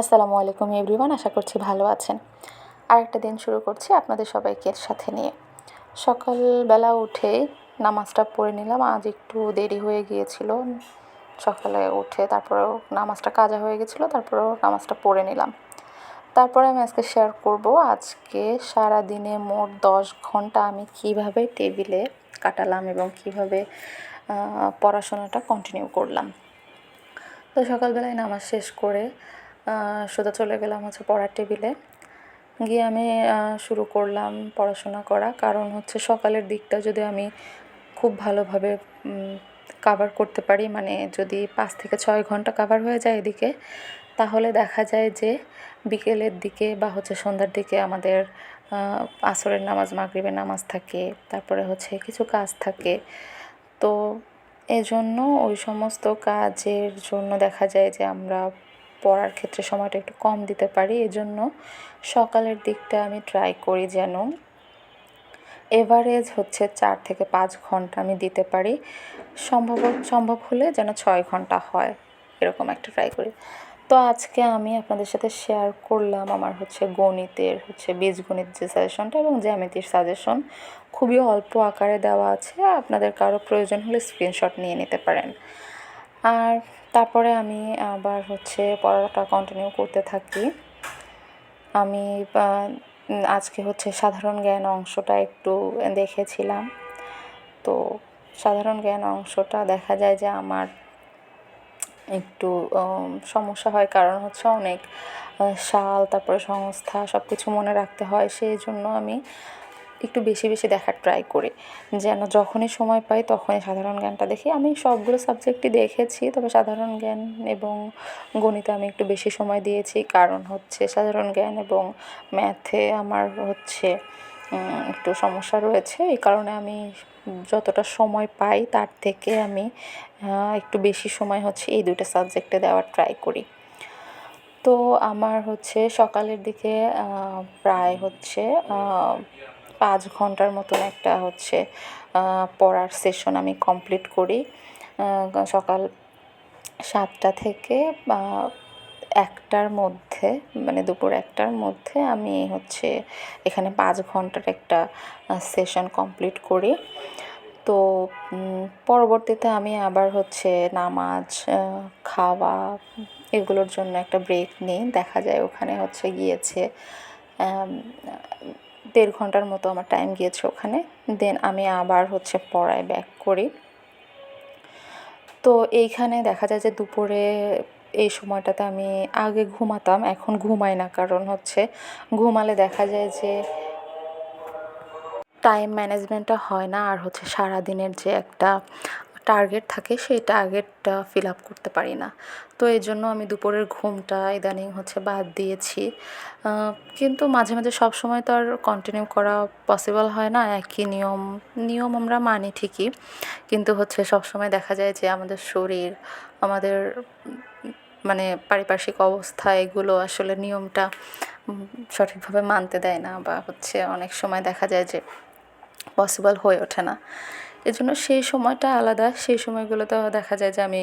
আসসালামু আলাইকুম এভরিওয়ান, আশা করছি ভালো আছেন। আর একটা দিন শুরু করছি আপনাদের সবাইকে সাথে নিয়ে। সকালবেলা উঠেই নামাজটা পড়ে নিলাম, আজ একটু দেরি হয়ে গিয়েছিল। সকালে উঠে তারপরেও নামাজটা কাজা হয়ে গেছিল তারপরেও নামাজটা পড়ে নিলাম। তারপরে আমি আজকে শেয়ার করব, আজকে সারা দিনে মোট দশ ঘণ্টা আমি কীভাবে টেবিলে কাটালাম এবং কীভাবে পড়াশোনাটা কন্টিনিউ করলাম। তো সকালবেলায় নামাজ শেষ করে সোজা চলে গেলাম হচ্ছে পড়ার টেবিলে। গিয়ে আমি শুরু করলাম পড়াশোনা করা। কারণ হচ্ছে সকালের দিকটা যদি আমি খুব ভালোভাবে কাভার করতে পারি মানে যদি পাঁচ থেকে ছয় ঘণ্টা কাভার হয়ে যায় এদিকে, তাহলে দেখা যায় যে বিকেলের দিকে বা হচ্ছে সন্ধ্যার দিকে আমাদের আসরের নামাজ, মাগরিবের নামাজ থাকে, তারপরে হচ্ছে কিছু কাজ থাকে। তো এজন্য ওই সমস্ত কাজের জন্য দেখা যায় যে আমরা পড়ার ক্ষেত্রে সময়টা একটু কম দিতে পারি। এজন্য সকালের দিকটা আমি ট্রাই করি যেন এভারেজ হচ্ছে চার থেকে পাঁচ ঘণ্টা আমি দিতে পারি। সম্ভব সম্ভব হলে যেন ছয় ঘণ্টা হয়, এরকম একটা ট্রাই করি। তো আজকে আমি আপনাদের সাথে শেয়ার করলাম আমার হচ্ছে গণিতের হচ্ছে বীজগণিত যে সাজেশনটা এবং জ্যামিতির সাজেশন খুবই অল্প আকারে দেওয়া আছে, আপনাদের কারও প্রয়োজন হলে স্ক্রিনশট নিয়ে নিতে পারেন। আর তারপরে আমি আবার হচ্ছে পড়াটা কন্টিনিউ করতে থাকি। আমি আজকে হচ্ছে সাধারণ জ্ঞান অংশটা একটু দেখেছিলাম। তো সাধারণ জ্ঞান অংশটা দেখা যায় যে আমার একটু সমস্যা হয় কারণ হচ্ছে অনেক সাল, তারপরে সংস্থা সব কিছু মনে রাখতে হয়। সেই জন্য আমি একটু বেশি বেশি দেখার ট্রাই করি। যেন যখনই সময় পাই তখনই সাধারণ জ্ঞানটা দেখি। আমি সবগুলো সাবজেক্টই দেখেছি, তবে সাধারণ জ্ঞান এবং গণিতে আমি একটু বেশি সময় দিয়েছি। কারণ হচ্ছে সাধারণ জ্ঞান এবং ম্যাথে আমার হচ্ছে একটু সমস্যা রয়েছে। এই কারণে আমি যতটা সময় পাই তার থেকে আমি একটু বেশি সময় হচ্ছে এই দুটো সাবজেক্টে দেওয়ার ট্রাই করি। তো আমার হচ্ছে সকালের দিকে প্রায় হচ্ছে পাঁচ ঘণ্টার মতন একটা হচ্ছে পড়ার সেশন আমি কমপ্লিট করি। সকাল সাতটা থেকে একটার মধ্যে মানে দুপুর একটার মধ্যে আমি হচ্ছে এখানে পাঁচ ঘণ্টার একটা সেশন কমপ্লিট করি। তো পরবর্তীতে আমি আবার হচ্ছে নামাজ খাওয়া এগুলোর জন্য একটা ব্রেক নিই। দেখা যায় ওখানে হচ্ছে গিয়েছে দেড় ঘণ্টার মতো আমার টাইম গিয়েছে ওখানে। দেন আমি আবার হচ্ছে পড়ায় ব্যাক করি। তো এইখানে দেখা যায় যে দুপুরে এই সময়টাতে আমি আগে ঘুমাতাম, এখন ঘুমাই না। কারণ হচ্ছে ঘুমালে দেখা যায় যে টাইম ম্যানেজমেন্টটা হয় না। আর হচ্ছে সারাদিনের যে একটা টার্গেট থাকে সেই টার্গেটটা ফিল আপ করতে পারি না। তো এই জন্য আমি দুপুরের ঘুমটা ইদানিং হচ্ছে বাদ দিয়েছি। কিন্তু মাঝে মাঝে সব সময় তো আর কন্টিনিউ করা পসিবল হয় না, একই নিয়ম নিয়ম আমরা মানি ঠিকই। কিন্তু হচ্ছে সব সময় দেখা যায় যে আমাদের শরীর, আমাদের মানে পারিপার্শ্বিক অবস্থা, এগুলো আসলে নিয়মটা সঠিকভাবে মানতে দেয় না বা হচ্ছে অনেক সময় দেখা যায় যে পসিবল হয়ে ওঠে না। এজন্য সেই সময়টা আলাদা। সেই সময়গুলোতে দেখা যায় যে আমি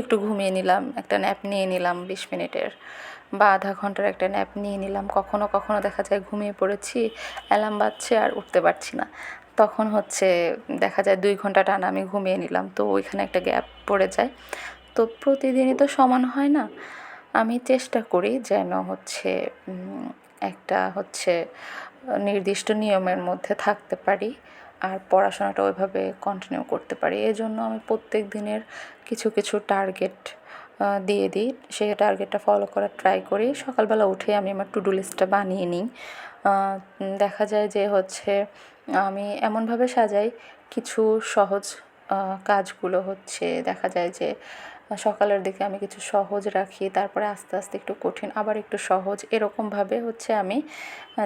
একটু ঘুমিয়ে নিলাম, একটা ন্যাপ নিয়ে নিলাম বিশ মিনিটের বা আধা ঘণ্টার একটা ন্যাপ নিয়ে নিলাম। কখনো কখনো দেখা যায় ঘুমিয়ে পড়েছি, অ্যালার্ম বাজছে আর উঠতে পারছি না। তখন হচ্ছে দেখা যায় দুই ঘণ্টা টানা আমি ঘুমিয়ে নিলাম, তো ওইখানে একটা গ্যাপ পড়ে যায়। তো প্রতিদিনই তো সমান হয় না। আমি চেষ্টা করি যেন হচ্ছে একটা হচ্ছে, নির্দিষ্ট নিয়মের মধ্যে থাকতে পারি। আর পড়াশোনাটা ওইভাবে কন্টিনিউ করতে পারি। এজন্য জন্য আমি প্রত্যেক দিনের কিছু কিছু টার্গেট দিয়ে দিই। সেই টার্গেটটা ফলো করার ট্রাই করি। সকালবেলা উঠে আমি আমার টু ডু লিস্টটা বানিয়ে নিই। দেখা যায় যে হচ্ছে আমি এমনভাবে সাজাই, কিছু সহজ কাজগুলো হচ্ছে, দেখা যায় যে সকালের দিকে আমি কিছু সহজ রাখি, তারপরে আস্তে আস্তে একটু কঠিন, আবার একটু সহজ। এরকমভাবে হচ্ছে আমি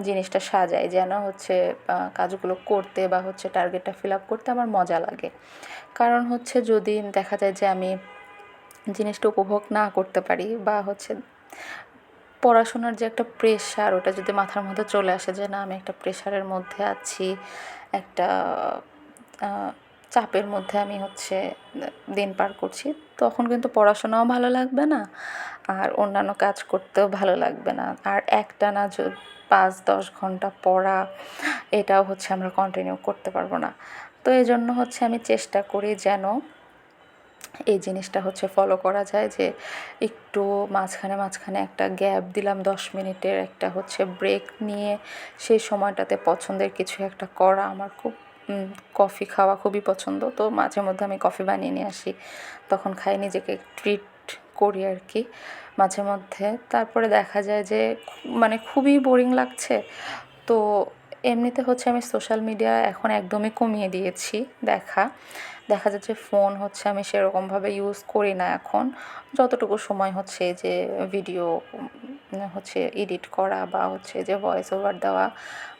জিনিসটা সাজাই, যেন হচ্ছে কাজগুলো করতে বা হচ্ছে টার্গেটটা ফিল আপ করতে আমার মজা লাগে। কারণ হচ্ছে যদি দেখা যায় যে আমি জিনিসটা উপভোগ না করতে পারি বা হচ্ছে পড়াশোনার যে একটা প্রেশার ওটা যদি মাথার মধ্যে চলে আসে যে না, আমি একটা প্রেশারের মধ্যে আছি, একটা চাপের মধ্যে আমি হচ্ছে, দিন পার করছি। তখন কিন্তু পড়াশোনাও ভালো লাগবে না, আর অন্যান্য কাজ করতেও ভালো লাগবে না। আর একটানা য- পাঁচ, দশ ঘণ্টা পড়া, এটাও হচ্ছে আমরা কন্টিনিউ করতে পারব না। তো এই জন্য হচ্ছে আমি চেষ্টা করি যেন এই জিনিসটা হচ্ছে ফলো করা যায় যে একটু মাঝখানে মাঝখানে একটা গ্যাপ দিলাম দশ মিনিটের একটা হচ্ছে ব্রেক নিয়ে, সেই সময়টাতে পছন্দের কিছু একটা করা আমার খুব কফি খাওয়া খুবই পছন্দ। তো মাঝে মধ্যে আমি কফি বানিয়ে নিয়ে আসি। তখন খাই, নিজেকে ট্রিট করি আর কি, মাঝে মধ্যে। তারপরে দেখা যায় যে মানে খুবই বোরিং লাগছে। তো এমনিতে হচ্ছে আমি সোশ্যাল মিডিয়া এখন একদমই কমিয়ে দিয়েছি দেখা। দেখা যাচ্ছে ফোন হচ্ছে আমি সেরকমভাবে ইউজ করি না এখন। যতটুকু সময় হচ্ছে যে ভিডিও হচ্ছে এডিট করা বা হচ্ছে যে ভয়েস ওভার দেওয়া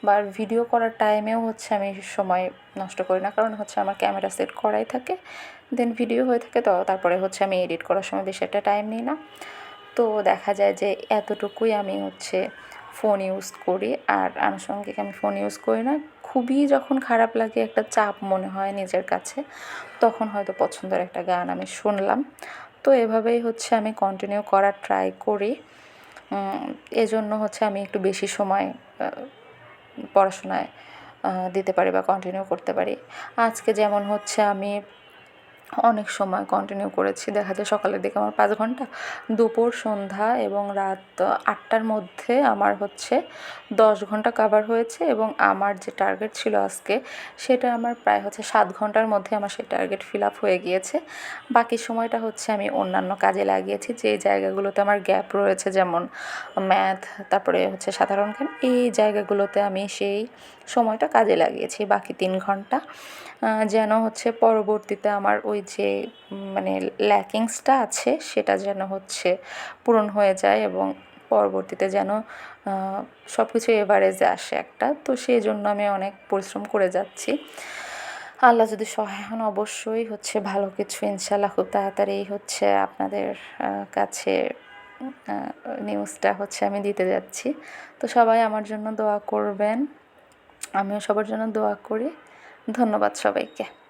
বা ভিডিও করার টাইমেও হচ্ছে আমি সময় নষ্ট করি না। কারণ হচ্ছে আমার ক্যামেরা সেট করাই থাকে দেন ভিডিও হয়ে থাকে, তো তারপরে হচ্ছে আমি এডিট করার সময় বেশি একটা টাইম নিই না। তো দেখা যায় যে এতটুকুই আমি হচ্ছে ফোন ইউজ করি। আর আনুষঙ্গিক আমি ফোন ইউজ করি না। খুবই যখন খারাপ লাগে একটা চাপ মনে হয় নিজের কাছে, তখন হয়তো পছন্দের একটা গান আমি শুনলাম। তো এভাবেই হচ্ছে আমি কন্টিনিউ করার ট্রাই করি। এজন্য হচ্ছে আমি একটু বেশি সময় পড়াশোনায় দিতে পারি বা কন্টিনিউ করতে পারি। আজকে যেমন হচ্ছে আমি অনেক সময় কন্টিনিউ করেছি। দেখা যায় সকালের দিকে আমার পাঁচ ঘণ্টা, দুপুর, সন্ধ্যা এবং রাত আটটার মধ্যে আমার হচ্ছে দশ ঘণ্টা কাভার হয়েছে এবং আমার যে টার্গেট ছিল আজকে সেটা আমার প্রায় হচ্ছে সাত ঘণ্টার মধ্যে আমার সেই টার্গেট ফিল আপ হয়ে গিয়েছে। বাকি সময়টা হচ্ছে আমি অন্যান্য কাজে লাগিয়েছি। যে জায়গাগুলোতে আমার গ্যাপ রয়েছে যেমন ম্যাথ তারপরে হচ্ছে সাধারণ জ্ঞান, এই জায়গাগুলোতে আমি সেই সময়টা কাজে লাগিয়েছি। বাকি তিন ঘণ্টা যেন হচ্ছে পরবর্তীতে আমার ওই যে মানে ল্যাকিংসটা আছে, সেটা যেন হচ্ছে পূরণ হয়ে যায় এবং পরবর্তীতে যেন সব কিছু এভারেজে আসে একটা। তো সেই জন্য আমি অনেক পরিশ্রম করে যাচ্ছি। আল্লাহ যদি সহায় হন, অবশ্যই হচ্ছে ভালো কিছু ইনশাল্লাহ খুব তাড়াতাড়ি হচ্ছে আপনাদের কাছে নিউজটা হচ্ছে আমি দিতে যাচ্ছি। তো সবাই আমার জন্য দোয়া করবেন। আমিও সবার জন্য দোয়া করি। ধন্যবাদ সবাইকে।